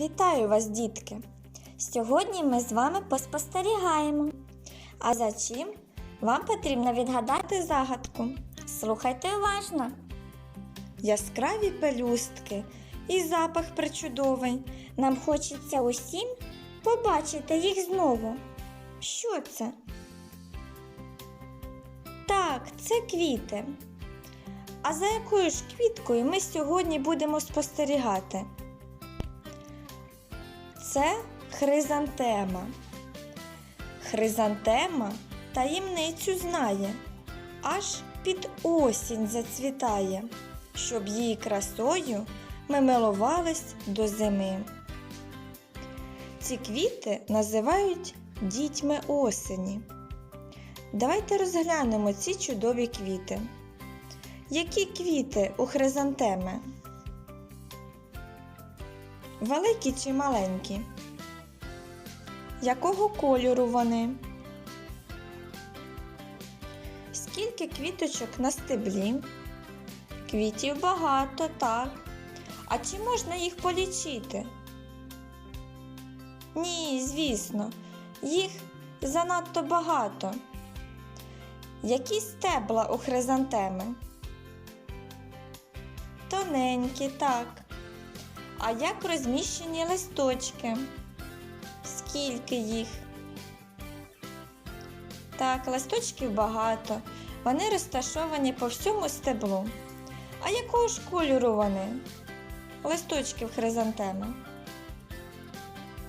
Вітаю вас, дітки! Сьогодні ми з вами поспостерігаємо. А за чим вам потрібно відгадати загадку? Слухайте уважно. Яскраві пелюстки і запах причудовий. Нам хочеться усім побачити їх знову. Що це? Так, це квіти. А за якою ж квіткою ми сьогодні будемо спостерігати? Це хризантема. Хризантема таємницю знає, аж під осінь зацвітає, щоб її красою ми милувались до зими. Ці квіти називають дітьми осені. Давайте розглянемо ці чудові квіти. Які квіти у хризантеми? Великі чи маленькі? Якого кольору вони? Скільки квіточок на стеблі? Квітів багато, так. А чи можна їх полічити? Ні, звісно, їх занадто багато. Які стебла у хризантеми? Тоненькі, так. А як розміщені листочки? Скільки їх? Так, листочків багато. Вони розташовані по всьому стеблу. А якого ж кольору вони? Листочків хризантеми.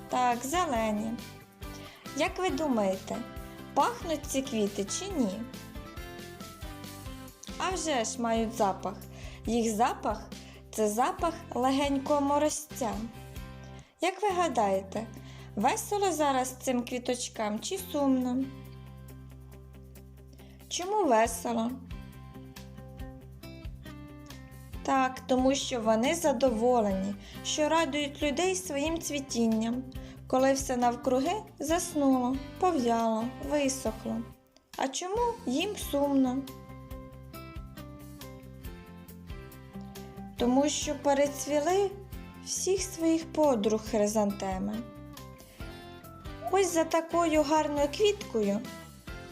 Так, зелені. Як ви думаєте, пахнуть ці квіти чи ні? А вже ж мають запах. Їх запах це запах легенького морозця. Як ви гадаєте, весело зараз цим квіточкам чи сумно? Чому весело? Так, тому що вони задоволені, що радують людей своїм цвітінням, коли все навкруги заснуло, пов'яло, висохло. А чому їм сумно? Тому що перецвіли всіх своїх подруг хризантеми. Ось за такою гарною квіткою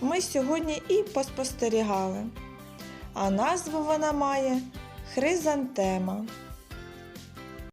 ми сьогодні і поспостерігали, а назву вона має хризантема.